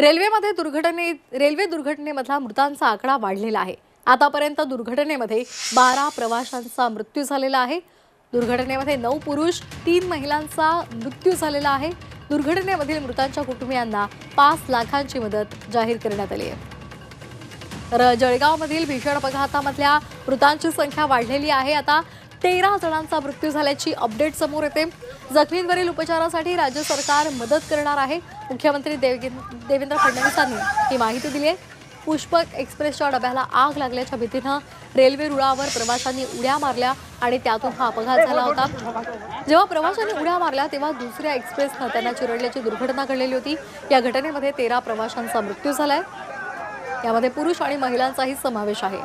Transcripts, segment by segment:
रेल्वेमध्ये दुर्घटने रेल्वे दुर्घटनेमधला मृतांचा आकडा वाढलेला आहे. आतापर्यंत दुर्घटनेमध्ये बारा प्रवाशांचा मृत्यू झालेला आहे. दुर्घटनेमध्ये नऊ पुरुष तीन महिलांचा मृत्यू झालेला आहे. दुर्घटनेमधील मृतांच्या कुटुंबियांना पाच लाखांची मदत जाहीर करण्यात आली आहे. तर जळगावमधील भीषण अपघातामधल्या मृतांची संख्या वाढलेली आहे. आता तेरा जणांचा मृत्यू झाल्याची अपडेट समोर येते. जखमींवरील उपचारासाठी राज्य सरकार मदत करणार आहे. मुख्यमंत्री देवेंद्र देवेंद्र फडणवीसांनी ही माहिती दिली आहे. पुष्पक एक्सप्रेसच्या डब्याला आग लागल्याच्या भीतीनं रेल्वे रुळावर प्रवाशांनी उड्या मारल्या आणि त्यातून हा अपघात झाला होता. जेव्हा प्रवाशांनी उड्या मारल्या तेव्हा दुसऱ्या एक्सप्रेसनं त्यांना चिरडल्याची दुर्घटना घडलेली होती. या घटनेमध्ये तेरा प्रवाशांचा मृत्यू झालाय. यामध्ये पुरुष आणि महिलांचाही समावेश आहे.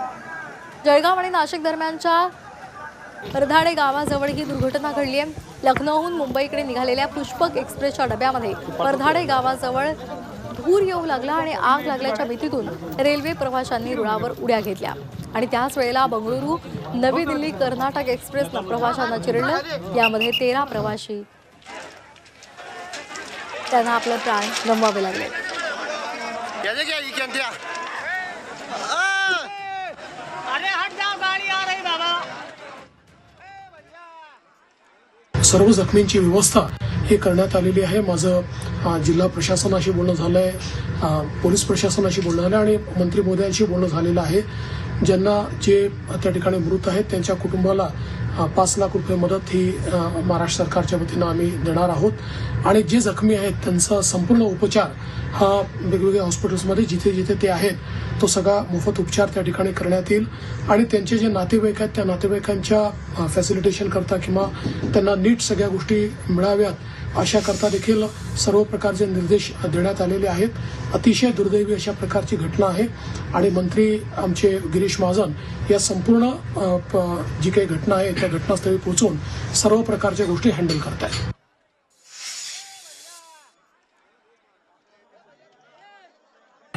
जळगाव आणि नाशिक दरम्यानच्या परधाडे गावाजवळ ही दुर्घटना घडली आहे. लखनौहून मुंबईकडे निघालेल्या पुष्पक एक्सप्रेसच्या डब्यामध्ये परधाडे गावाजवळ धूर येऊ लागला आणि आग लागल्याच्या भीतीतून रेल्वे प्रवाशांनी रुळावर उड्या घेतल्या. आणि त्याच वेळेला बंगळुरू नवी दिल्ली कर्नाटक एक्सप्रेसनं प्रवाशांना चिरडलं. यामध्ये तेरा प्रवाशी. त्यांना आपले प्राण गमवावे लागले. अरे हट जाओ गाड़ी सर्व जखमींची व्यवस्था ही करण्यात आलेली आहे. माझं जिल्हा प्रशासनाशी बोलणं झालं आहे पोलीस प्रशासनाशी बोलणं झालं आणि मंत्री मोदयांशी बोलणं झालेलं आहे. ज्यांना जे त्या ठिकाणी मृत आहेत त्यांच्या कुटुंबाला पाच लाख रुपये मदत ही महाराष्ट्र सरकारच्या वतीनं आम्ही देणार आहोत. आणि जे जखमी आहेत त्यांचा संपूर्ण उपचार हा वेगवेगळ्या हॉस्पिटल्समध्ये जिथे जिथे ते आहेत तो सगळा मोफत उपचार त्या ठिकाणी करण्यात येईल. आणि त्यांचे जे नातेवाईक आहेत त्या नातेवाईकांच्या फॅसिलिटेशन करता किंवा त्यांना नीट सगळ्या गोष्टी मिळाव्यात अशा करता देखील सर्व प्रकारचे निर्देश देण्यात आलेले आहेत. अतिशय दुर्दैवी अशा प्रकारची घटना आहे. आणि मंत्री आमचे गिरीश महाजन या संपूर्ण प- जी काही घटना आहे त्या घटनास्थळी पोहोचून सर्व प्रकारच्या गोष्टी हँडल करत आहेत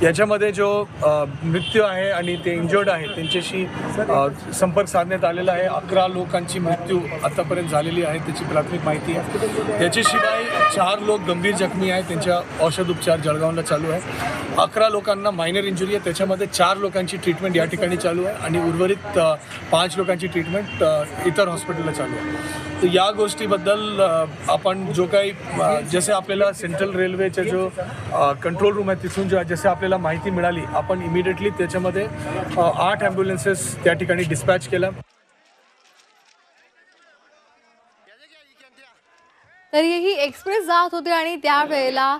याच्यामध्ये जो मृत्यू आहे आणि ते इंजर्ड आहे त्यांच्याशी संपर्क साधण्यात आलेला आहे. अकरा लोकांची मृत्यू आतापर्यंत झालेली आहे त्याची प्राथमिक माहिती आहे. त्याच्याशिवाय चार लोक गंभीर जखमी आहेत त्यांच्या औषध उपचार जळगावला चालू आहे. अकरा लोकांना मायनर इंजुरी आहे त्याच्यामध्ये चार लोकांची ट्रीटमेंट या ठिकाणी चालू आहे आणि उर्वरित पाच लोकांची ट्रीटमेंट इतर हॉस्पिटलला चालू आहे. तर या गोष्टीबद्दल आपण जो काही जसे आपल्याला सेंट्रल रेल्वेचा जो कंट्रोल रूम आहे तिथून जो जसे आपल्याला माहिती मिळाली आपण इमिडिएटली त्याच्यामध्ये आठ ॲम्ब्युलन्सेस त्या ठिकाणी डिस्पॅच केल्या. तरीही ही एक्सप्रेस जात होती आणि त्यावेळेला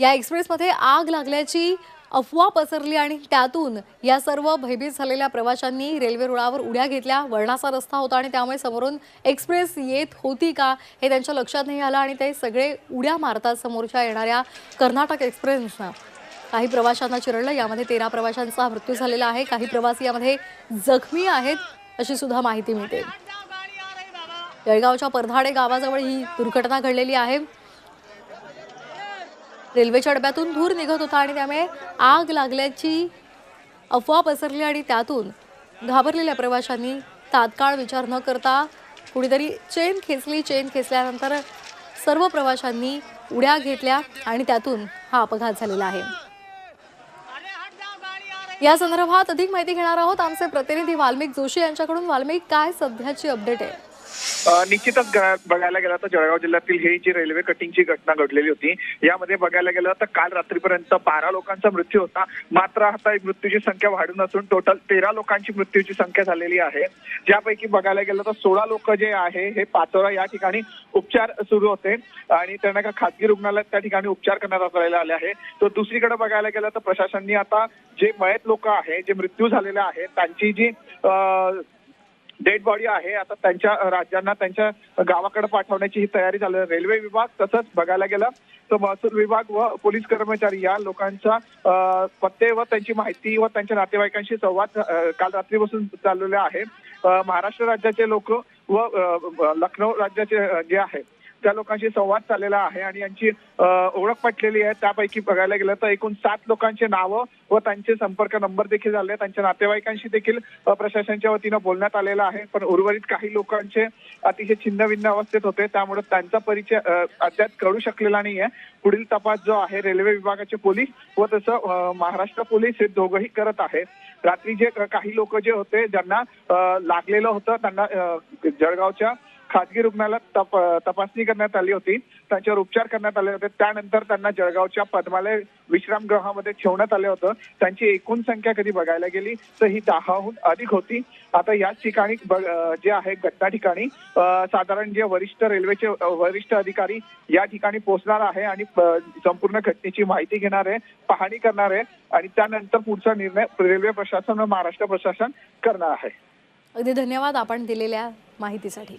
या एक्सप्रेसमध्ये आग लागल्याची अफवा पसरली आणि त्यातून या सर्व भयभीत झालेल्या प्रवाशांनी रेल्वे रुळावर उड्या घेतल्या. वळणाचा रस्ता होता आणि त्यामुळे समोरून एक्सप्रेस येत होती का हे त्यांच्या लक्षात नाही आलं आणि ते सगळे उड्या मारतात समोरच्या येणाऱ्या कर्नाटक एक्सप्रेसनं काही प्रवाशांना चिरडलं. यामध्ये तेरा प्रवाशांचा मृत्यू झालेला आहे. काही प्रवासी यामध्ये जखमी आहेत अशी सुद्धा माहिती मिळते. जळगावच्या परधाडे गावाजवळ ही दुर्घटना घडलेली आहे. रेल्वेच्या डब्यातून धूर निघत होता आणि त्यामुळे आग लागल्याची अफवा पसरली आणि त्यातून घाबरलेल्या प्रवाशांनी तात्काळ विचार न करता कुणीतरी चेन खेचली. चेन खेचल्यानंतर सर्व प्रवाशांनी उड्या घेतल्या आणि त्यातून हा अपघात झालेला आहे. या संदर्भात अधिक माहिती घेणार आहोत आमचे प्रतिनिधी वाल्मिक जोशी यांच्याकडून. वाल्मिक काय सध्याची अपडेट आहे? निश्चितच बघायला गेलं तर जळगाव जिल्ह्यातील ही जी रेल्वे कटिंगची घटना घडलेली होती यामध्ये बघायला गेलं तर काल रात्रीपर्यंत बारा लोकांचा मृत्यू होता. मात्र आता मृत्यूची संख्या वाढून असून टोटल तेरा लोकांची मृत्यूची संख्या झालेली आहे. ज्यापैकी बघायला गेलं तर सोळा लोक जे आहे हे पाचोरा या ठिकाणी उपचार सुरू होते. आणि त्यांना एका खासगी रुग्णालयात त्या ठिकाणी उपचार करण्यात आले आहे. तर दुसरीकडे बघायला गेलं तर प्रशासनाने आता जे मयत लोक आहे जे मृत्यू झालेले आहेत त्यांची जी डेड बॉडी आहे. आता त्यांच्या राज्यांना त्यांच्या गावाकडे पाठवण्याची ही तयारी झाली रेल्वे विभाग तसंच बघायला गेलं तर महसूल विभाग व पोलीस कर्मचारी या लोकांचा पत्ते व त्यांची माहिती व त्यांच्या नातेवाईकांशी संवाद काल रात्रीपासून चाललेला आहे. महाराष्ट्र राज्याचे लोक व लखनौ राज्याचे जे आहे त्या लोकांशी संवाद चाललेला आहे आणि यांची ओळख पटलेली आहे. त्यापैकी बघायला गेलं तर एकूण सात लोकांचे नावं व त्यांचे संपर्क नंबर देखील झाले त्यांच्या नातेवाईकांशी देखील प्रशासनाच्या वतीनं बोलण्यात आलेलं आहे. पण उर्वरित काही लोकांचे अतिशय छिन्नभिन्न अवस्थेत होते. त्यामुळे त्यांचा परिचय अद्याप कळू शकलेला नाहीये. पुढील तपास जो आहे रेल्वे विभागाचे पोलीस व तसं महाराष्ट्र पोलीस हे दोघंही करत आहे. रात्री जे काही लोक जे होते ज्यांना लागलेलं होतं त्यांना जळगावच्या खाजगी रुग्णालयात तप तपासणी करण्यात आली होती. त्यांच्यावर उपचार करण्यात आले होते. त्यानंतर त्यांना जळगावच्या पद्मालय विश्रामगृहामध्ये ठेवण्यात आले होतं. त्यांची एकूण संख्या कधी बघायला गेली तर ही दहाहून अधिक होती. आता याच ठिकाणी जे आहे घटना ठिकाणी साधारण जे वरिष्ठ रेल्वेचे वरिष्ठ अधिकारी या ठिकाणी पोहोचणार आहे आणि संपूर्ण घटनेची माहिती घेणार आहे पाहणी करणार आहे आणि त्यानंतर पुढचा निर्णय रेल्वे प्रशासन व महाराष्ट्र प्रशासन करणार आहे. अगदी धन्यवाद आपण दिलेल्या माहितीसाठी.